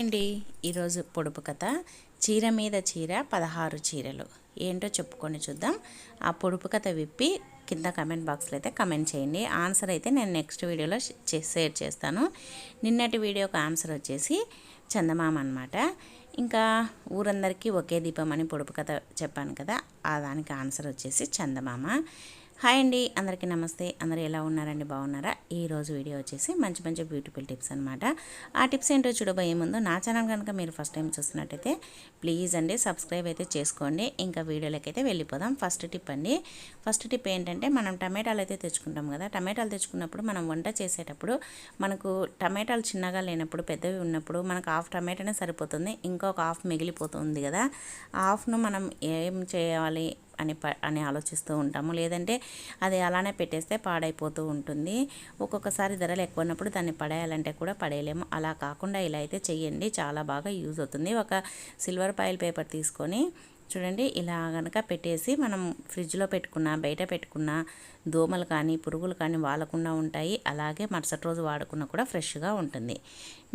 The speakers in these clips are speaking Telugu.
అండి ఈరోజు పొడుపు కథ. చీర మీద చీర పదహారు చీరలు. ఏంటో చెప్పుకొని చూద్దాం. ఆ పొడుపు కథ విప్పి కింద కమెంట్ బాక్స్లో అయితే కమెంట్ చేయండి. ఆన్సర్ అయితే నేను నెక్స్ట్ వీడియోలో షేర్ చేస్తాను. నిన్నటి వీడియోకి ఆన్సర్ వచ్చేసి చందమామ అనమాట ఇంకా ఊరందరికీ ఒకే దీపం అని పొడుపు కథ చెప్పాను కదా ఆ దానికి ఆన్సర్ వచ్చేసి చందమామ. హాయ్ అండి అందరికీ నమస్తే. అందరూ ఎలా ఉన్నారండి? బాగున్నారా? ఈరోజు వీడియో వచ్చేసి మంచి మంచి బ్యూటిఫుల్ టిప్స్ అనమాట ఆ టిప్స్ ఏంటో చూడబోయే ముందు నా ఛానల్ కనుక మీరు ఫస్ట్ టైం చూస్తున్నట్టయితే ప్లీజ్ అండి సబ్స్క్రైబ్ అయితే చేసుకోండి. ఇంకా వీడియోలకైతే వెళ్ళిపోదాం. ఫస్ట్ టిప్ అండి. ఫస్ట్ టిప్ ఏంటంటే మనం టమాటాలు అయితే తెచ్చుకుంటాం కదా. టమాటాలు తెచ్చుకున్నప్పుడు మనం వంట చేసేటప్పుడు మనకు టమాటాలు చిన్నగా లేనప్పుడు పెద్దవి ఉన్నప్పుడు మనకు హాఫ్ టమాటానే సరిపోతుంది. ఇంకొక హాఫ్ మిగిలిపోతుంది కదా. హాఫ్ను మనం ఏం చేయాలి? అని ప అని ఆలోచిస్తూ ఉంటాము. లేదంటే అది అలానే పెట్టేస్తే పాడైపోతూ ఉంటుంది. ఒక్కొక్కసారి ధరలు ఎక్కువ ఉన్నప్పుడు దాన్ని పడేయాలంటే కూడా పడేయలేము. అలా కాకుండా ఇలా అయితే చేయండి చాలా బాగా యూజ్ అవుతుంది. ఒక సిల్వర్ పాయిల్ పేపర్ తీసుకొని చూడండి ఇలా కనుక పెట్టేసి మనం ఫ్రిడ్జ్లో పెట్టుకున్న బయట పెట్టుకున్న దోమలు కానీ పురుగులు కానీ వాలకుండా ఉంటాయి. అలాగే మరుసటి రోజు వాడుకున్న కూడా ఫ్రెష్గా ఉంటుంది.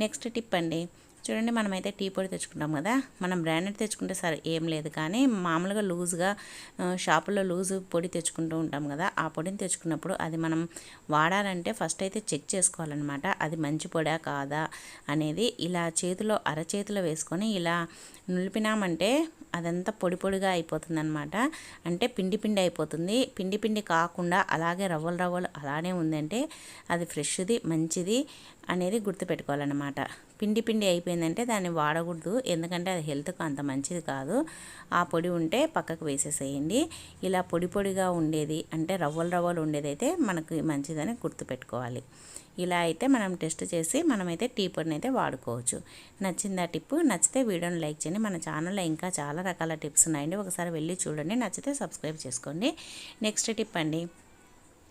నెక్స్ట్ టిప్ అండి. చూడండి మనమైతే టీ పొడి తెచ్చుకుంటాం కదా. మనం బ్రాండెడ్ తెచ్చుకుంటే సరే ఏం లేదు. కానీ మామూలుగా లూజ్గా షాపులో లూజ్ పొడి తెచ్చుకుంటూ ఉంటాం కదా. ఆ పొడిని తెచ్చుకున్నప్పుడు అది మనం వాడాలంటే ఫస్ట్ అయితే చెక్ చేసుకోవాలన్నమాట. అది మంచి పొడా కాదా అనేది ఇలా చేతిలో అరచేతిలో వేసుకొని ఇలా నులిపినామంటే అదంతా పొడి పొడిగా అయిపోతుంది అనమాట అంటే పిండి పిండి అయిపోతుంది. పిండి పిండి కాకుండా అలాగే రవ్వలు రవ్వలు అలానే ఉందంటే అది ఫ్రెష్ది మంచిది. అనేది గుర్తుపెట్టుకోవాలన్నమాట. పిండి పిండి అయిపోయిందంటే దాన్ని వాడకూడదు. ఎందుకంటే అది హెల్త్కు అంత మంచిది కాదు. ఆ పొడి ఉంటే పక్కకు వేసేసేయండి. ఇలా పొడి పొడిగా ఉండేది అంటే రవ్వలు రవ్వలు ఉండేది అయితే మనకు మంచిదని గుర్తుపెట్టుకోవాలి. ఇలా అయితే మనం టెస్ట్ చేసి మనమైతే టీ పొడిని అయితే వాడుకోవచ్చు. నచ్చింది ఆ టిప్ నచ్చితే వీడియోని లైక్ చేయండి. మన ఛానల్లో ఇంకా చాలా రకాల టిప్స్ ఉన్నాయండి. ఒకసారి వెళ్ళి చూడండి. నచ్చితే సబ్స్క్రైబ్ చేసుకోండి. నెక్స్ట్ టిప్ అండి.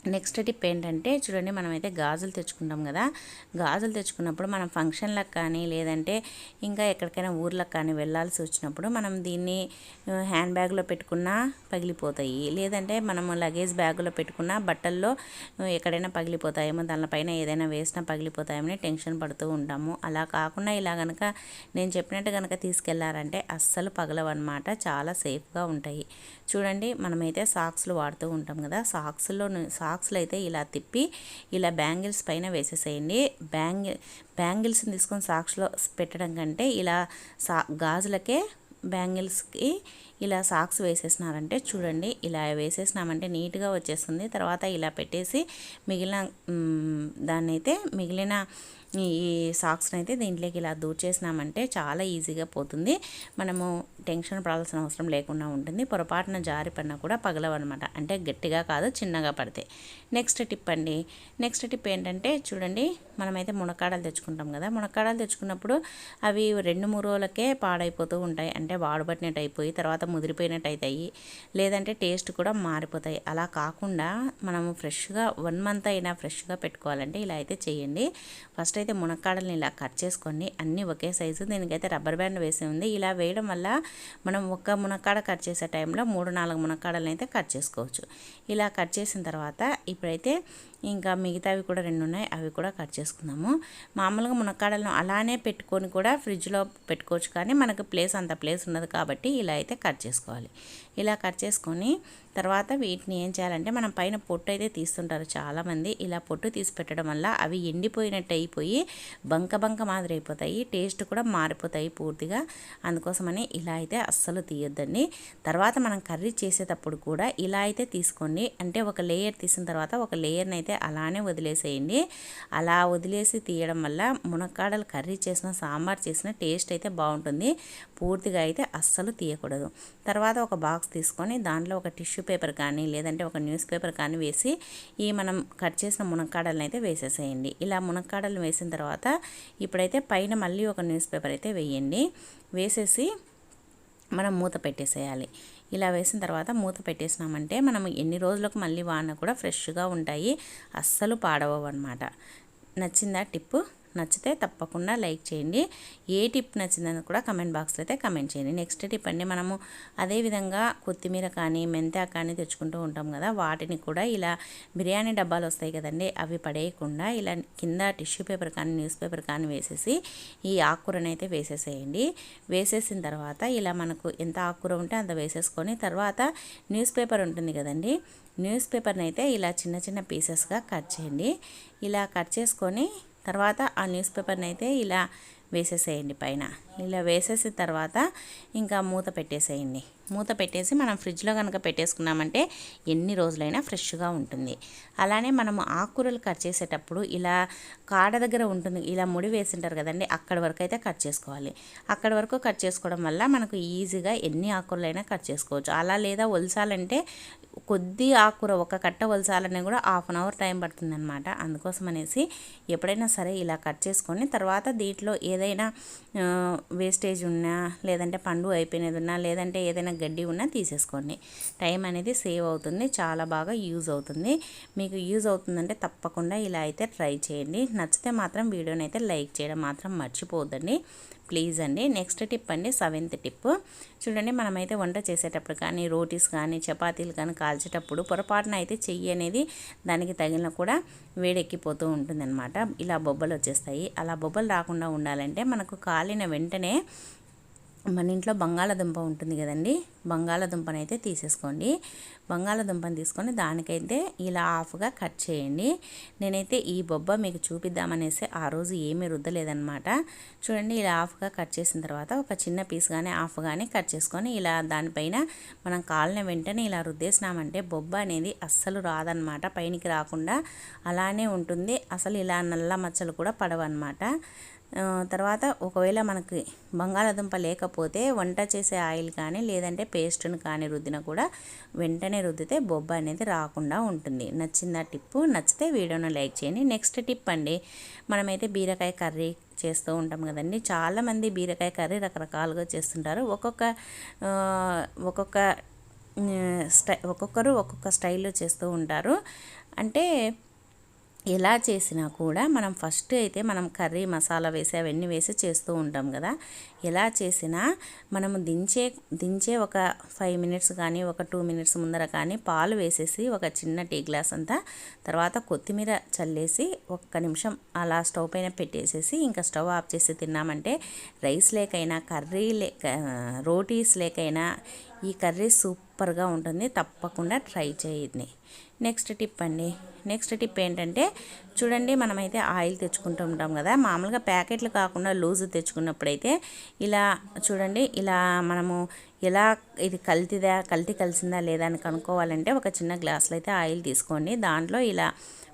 నెక్స్ట్ టిప్ ఏంటంటే చూడండి మనమైతే గాజులు తెచ్చుకుంటాం కదా. గాజులు తెచ్చుకున్నప్పుడు మనం ఫంక్షన్లకు కానీ లేదంటే ఇంకా ఎక్కడికైనా ఊర్లకు కానీ వెళ్ళాల్సి వచ్చినప్పుడు మనం దీన్ని హ్యాండ్ బ్యాగ్లో పెట్టుకున్నా పగిలిపోతాయి. లేదంటే మనం లగేజ్ బ్యాగ్లో పెట్టుకున్న బట్టల్లో ఎక్కడైనా పగిలిపోతాయేమో దానిపైన ఏదైనా వేసినా పగిలిపోతాయేమని టెన్షన్ పడుతూ ఉంటాము. అలా కాకుండా ఇలా కనుక నేను చెప్పినట్టు కనుక తీసుకెళ్ళారంటే అస్సలు పగలవన్నమాట. చాలా సేఫ్గా ఉంటాయి. చూడండి మనమైతే సాక్స్లు వాడుతూ ఉంటాం కదా. సాక్స్లో సాక్స్ బాక్స్లు అయితే ఇలా తిప్పి ఇలా బ్యాంగిల్స్ పైన వేసేసేయండి. బ్యాంగిల్ బ్యాంగిల్స్ని తీసుకొని సాక్స్లో పెట్టడం కంటే ఇలా సా గాజులకే బ్యాంగిల్స్కి ఇలా సాక్స్ వేసేసినారంటే చూడండి ఇలా వేసేసినామంటే నీట్గా వచ్చేస్తుంది. తర్వాత ఇలా పెట్టేసి మిగిలిన దాన్ని అయితే మిగిలిన ఈ సాక్స్ని అయితే దీంట్లోకి ఇలా దూచేసినామంటే చాలా ఈజీగా పోతుంది. మనము టెన్షన్ పడాల్సిన అవసరం లేకుండా ఉంటుంది. పొరపాటున జారి పడినా కూడా పగలవన్నమాట. అంటే గట్టిగా కాదు చిన్నగా పడితే. నెక్స్ట్ టిప్ అండి. నెక్స్ట్ టిప్ ఏంటంటే చూడండి మనమైతే మునక్కాడలు తెచ్చుకుంటాం కదా. మునక్కాడలు తెచ్చుకున్నప్పుడు అవి రెండు మూడు రోజులకే పాడైపోతూ ఉంటాయి. అంటే వాడబట్టినట్టు అయిపోయి తర్వాత ముదిరిపోయినట్టు అవుతాయి లేదంటే టేస్ట్ కూడా మారిపోతాయి. అలా కాకుండా మనము ఫ్రెష్గా వన్ మంత్ అయినా ఫ్రెష్గా పెట్టుకోవాలంటే ఇలా అయితే చేయండి. ఫస్ట్ అయితే మునక్కాడల్ని ఇలా కట్ చేసుకొని అన్నీ ఒకే సైజు దీనికైతే రబ్బర్ బ్యాండ్ వేసి ఉంది. ఇలా వేయడం వల్ల మనం ఒక్క మునక్కాడ కట్ చేసే టైంలో మూడు నాలుగు మునక్కాడలను అయితే కట్ చేసుకోవచ్చు. ఇలా కట్ చేసిన తర్వాత ఇప్పుడైతే ఇంకా మిగతావి కూడా రెండు ఉన్నాయి అవి కూడా కట్ చేసుకుందాము. మామూలుగా మునక్కాడలను అలానే పెట్టుకొని కూడా ఫ్రిడ్జ్లో పెట్టుకోవచ్చు కానీ మనకు ప్లేస్ అంత ప్లేస్ ఉన్నది కాబట్టి ఇలా అయితే కట్ చేసుకోవాలి. ఇలా కట్ చేసుకొని తర్వాత వీటిని ఏం చేయాలంటే మనం పైన పొట్టు అయితే తీస్తుంటారు చాలామంది. ఇలా పొట్టు తీసి పెట్టడం వల్ల అవి ఎండిపోయినట్టు అయిపోయి బంక బంక మాదిరి అయిపోతాయి. టేస్ట్ కూడా మారిపోతాయి పూర్తిగా. అందుకోసమని ఇలా అయితే అస్సలు తీయొద్దండి. తర్వాత మనం కర్రీ చేసేటప్పుడు కూడా ఇలా అయితే తీసుకోండి. అంటే ఒక లేయర్ తీసిన తర్వాత ఒక లేయర్ని అయితే అలానే వదిలేసేయండి. అలా వదిలేసి తీయడం వల్ల మునక్కాడలు కర్రీ చేసిన సాంబార్ చేసిన టేస్ట్ అయితే బాగుంటుంది. పూర్తిగా అయితే అస్సలు తీయకూడదు. తర్వాత ఒక బాక్స్ తీసుకొని దాంట్లో ఒక టిష్యూ పేపర్ కానీ లేదంటే ఒక న్యూస్ పేపర్ కానీ వేసి ఈ మనం కట్ చేసిన మునక్కాడలను అయితే వేసేసేయండి. ఇలా మునక్కాడలు వేసిన తర్వాత ఇప్పుడైతే పైన మళ్ళీ ఒక న్యూస్ పేపర్ అయితే వేయండి. వేసేసి మనం మూత పెట్టేసేయాలి. ఇలా వేసిన తర్వాత మూత పెట్టేసినామంటే మనం ఎన్ని రోజులకు మళ్ళీ వాడినా కూడా ఫ్రెష్గా ఉంటాయి. అస్సలు పాడవవు అనమాట నచ్చిందా టిప్పు? నచ్చితే తప్పకుండా లైక్ చేయండి. ఏ టిప్ నచ్చిందని కూడా కమెంట్ బాక్స్లో అయితే కమెంట్ చేయండి. నెక్స్ట్ టిప్ అండి మనము అదేవిధంగా కొత్తిమీర కానీ మెంతా కానీ తెచ్చుకుంటూ ఉంటాం కదా వాటిని కూడా ఇలా బిర్యానీ డబ్బాలు వస్తాయి కదండి అవి పడేయకుండా ఇలా కింద టిష్యూ పేపర్ కానీ న్యూస్ పేపర్ కానీ వేసేసి ఈ ఆకుకూరని అయితే వేసేసేయండి. వేసేసిన తర్వాత ఇలా మనకు ఎంత ఆకుకూర ఉంటే అంత వేసేసుకొని తర్వాత న్యూస్ పేపర్ ఉంటుంది కదండి న్యూస్ పేపర్ని అయితే ఇలా చిన్న చిన్న పీసెస్గా కట్ చేయండి. ఇలా కట్ చేసుకొని తర్వాత ఆ న్యూస్ పేపర్ని అయితే ఇలా వేసేసేయండి పైన. ఇలా వేసేసిన తర్వాత ఇంకా మూత పెట్టేసేయండి. మూత పెట్టేసి మనం ఫ్రిడ్జ్లో కనుక పెట్టేసుకున్నామంటే ఎన్ని రోజులైనా ఫ్రెష్గా ఉంటుంది. అలానే మనము ఆకుకూరలు కట్ చేసేటప్పుడు ఇలా కాడ దగ్గర ఉంటుంది ఇలా ముడి వేసింటారు కదండి అక్కడ వరకు అయితే కట్ చేసుకోవాలి. అక్కడ వరకు కట్ చేసుకోవడం వల్ల మనకు ఈజీగా ఎన్ని ఆకుకూరలైనా కట్ చేసుకోవచ్చు. అలా లేదా ఒలసాలంటే కొద్ది ఆకుకూర ఒక కట్ట ఒలసాలనే కూడా హాఫ్ అన్ అవర్ టైం పడుతుంది అనమాట అందుకోసం అనేసి ఎప్పుడైనా సరే ఇలా కట్ చేసుకొని తర్వాత దీంట్లో ఏదైనా వేస్టేజ్ ఉన్నా లేదంటే పండు అయిపోయినది ఉన్నా లేదంటే ఏదైనా గడ్డి ఉన్నా తీసేసుకోండి. టైం అనేది సేవ్ అవుతుంది. చాలా బాగా యూజ్ అవుతుంది. మీకు యూజ్ అవుతుందంటే తప్పకుండా ఇలా అయితే ట్రై చేయండి. నచ్చితే మాత్రం వీడియోని అయితే లైక్ చేయడం మాత్రం మర్చిపోవద్దండి. ప్లీజ్ అండి. నెక్స్ట్ టిప్ అండి సెవెంత్ టిప్. చూడండి మనమైతే వంట చేసేటప్పుడు కానీ రోటీస్ కానీ చపాతీలు కానీ కాల్చేటప్పుడు పొరపాటున అయితే చెయ్యి అనేది దానికి తగిలిన కూడా వేడెక్కిపోతూ ఉంటుందన్నమాట. ఇలా బొబ్బలు వచ్చేస్తాయి. అలా బొబ్బలు రాకుండా ఉండాలంటే మనకు కాలిన వెంటనే మన ఇంట్లో బంగాళదుంప ఉంటుంది కదండి. బంగాళదుంపని అయితే తీసేసుకోండి. బంగాళదుంపని తీసుకొని దానికైతే ఇలా ఆఫ్గా కట్ చేయండి. నేనైతే ఈ బొబ్బ మీకు చూపిద్దామనేసి ఆ రోజు ఏమీ రుద్దలేదనమాట చూడండి ఇలా ఆఫ్గా కట్ చేసిన తర్వాత ఒక చిన్న పీస్ కానీ ఆఫ్ కానీ కట్ చేసుకొని ఇలా దానిపైన మనం కాలిన వెంటనే ఇలా రుద్దేసినామంటే బొబ్బ అనేది అస్సలు రాదనమాట పైనకి రాకుండా అలానే ఉంటుంది. అసలు ఇలా నల్ల మచ్చలు కూడా పడవన్నమాట. తర్వాత ఒకవేళ మనకి బంగాళాదుంప లేకపోతే వంట చేసే ఆయిల్ కానీ లేదంటే పేస్ట్ని కానీ రుద్దిన కూడా వెంటనే రుద్దితే బొబ్బ అనేది రాకుండా ఉంటుంది. నచ్చిందా టిప్పు? నచ్చితే వీడియోను లైక్ చేయండి. నెక్స్ట్ టిప్ అండి మనమైతే బీరకాయ కర్రీ చేస్తూ ఉంటాం కదండి. చాలామంది బీరకాయ కర్రీ రకరకాలుగా చేస్తుంటారు. ఒక్కొక్క ఒక్కొక్క స్టై ఒక్కొక్కరు ఒక్కొక్క స్టైల్లో చేస్తూ ఉంటారు. అంటే ఎలా చేసినా కూడా మనం ఫస్ట్ అయితే మనం కర్రీ మసాలా వేసి అవన్నీ వేసి చేస్తూ ఉంటాం కదా. ఎలా చేసినా మనము దించే దించే ఒక ఫైవ్ మినిట్స్ కానీ ఒక టూ మినిట్స్ ముందర కానీ పాలు వేసేసి ఒక చిన్న టీ గ్లాస్ అంతా తర్వాత కొత్తిమీర చల్లేసి ఒక్క నిమిషం అలా స్టవ్ పైన పెట్టేసేసి ఇంకా స్టవ్ ఆఫ్ చేసి తిన్నామంటే రైస్ లేకైనా కర్రీ లేక రోటీస్ లేకైనా ఈ కర్రీ సూపర్గా ఉంటుంది. తప్పకుండా ట్రై చేయండి. నెక్స్ట్ టిప్ అండి. నెక్స్ట్ టిప్ ఏంటంటే చూడండి మనమైతే ఆయిల్ తెచ్చుకుంటూ ఉంటాం కదా. మామూలుగా ప్యాకెట్లు కాకుండా లూజ్ తెచ్చుకున్నప్పుడైతే ఇలా చూడండి ఇలా మనము ఎలా ఇది కల్తీదా కల్తీ కలిసిందా లేదా అని కనుక్కోవాలంటే ఒక చిన్న గ్లాసులో అయితే ఆయిల్ తీసుకోండి. దాంట్లో ఇలా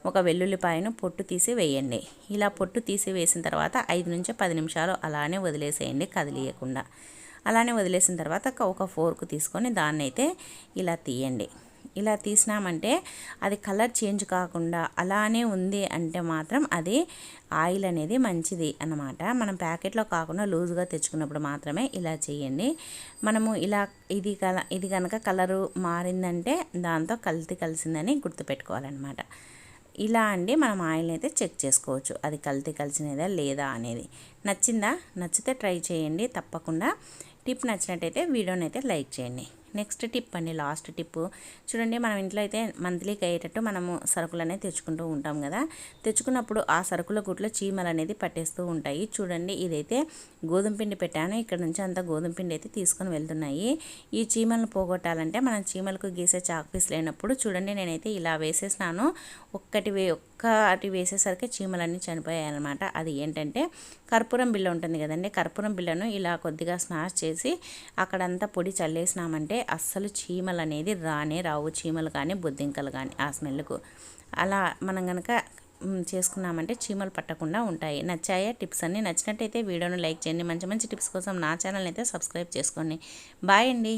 ఒక వెల్లుల్లిపాయను పొట్టు తీసి వేయండి. ఇలా పొట్టు తీసి వేసిన తర్వాత ఐదు నుంచి పది నిమిషాలు అలానే వదిలేసేయండి కదిలియకుండా. అలానే వదిలేసిన తర్వాత ఒక ఫోర్క్ తీసుకొని దాన్ని అయితే ఇలా తీయండి. ఇలా తీసినామంటే అది కలర్ చేంజ్ కాకుండా అలానే ఉంది అంటే మాత్రం అది ఆయిల్ అనేది మంచిది అన్నమాట. మనం ప్యాకెట్లో కాకుండా లూజ్గా తెచ్చుకున్నప్పుడు మాత్రమే ఇలా చేయండి. మనము ఇలా ఇది కల ఇది కనుక కలరు మారిందంటే దాంతో కల్తీ కలిసిందని గుర్తుపెట్టుకోవాలన్నమాట. ఇలా అండి మనం ఆయిల్ని అయితే చెక్ చేసుకోవచ్చు. అది కల్తీ కలిసినదా లేదా అనేది. నచ్చిందా? నచ్చితే ట్రై చేయండి. తప్పకుండా టిప్ నచ్చినట్టయితే వీడియోని అయితే లైక్ చేయండి. నెక్స్ట్ టిప్ అండి లాస్ట్ టిప్. చూడండి మనం ఇంట్లో అయితే మంత్లీకి అయ్యేటట్టు మనము సరుకులు అనేది తెచ్చుకుంటూ ఉంటాం కదా. తెచ్చుకున్నప్పుడు ఆ సరుకుల గుట్లో చీమలు అనేది పట్టేస్తూ ఉంటాయి. చూడండి ఇదైతే గోధుమ పిండి పెట్టాను. ఇక్కడ నుంచి అంతా గోధుమ పిండి అయితే తీసుకొని వెళ్తున్నాయి. ఈ చీమలను పోగొట్టాలంటే మనం చీమలకు గీసే చాక్ పీస్ లేనప్పుడు చూడండి నేనైతే ఇలా వేసేసినాను. ఒక్కటి వే ఒక్కటి వేసేసరికి చీమలన్నీ చనిపోయాయి అనమాట అది ఏంటంటే కర్పూరం బిల్ల ఉంటుంది కదండి. కర్పూరం బిల్లను ఇలా కొద్దిగా స్నాష్ చేసి అక్కడంతా పొడి చల్లేసినామంటే అస్సలు చీమలు అనేది రానే రావు. చీమలు కానీ బొద్దింకలు కానీ ఆ స్మెల్కు. అలా మనం కనుక చేసుకున్నామంటే చీమలు పట్టకుండా ఉంటాయి. నచ్చాయా టిప్స్ అన్నీ? నచ్చినట్టయితే వీడియోను లైక్ చేయండి. మంచి మంచి టిప్స్ కోసం నా ఛానల్ అయితే సబ్స్క్రైబ్ చేసుకోండి. బాయ్ అండి.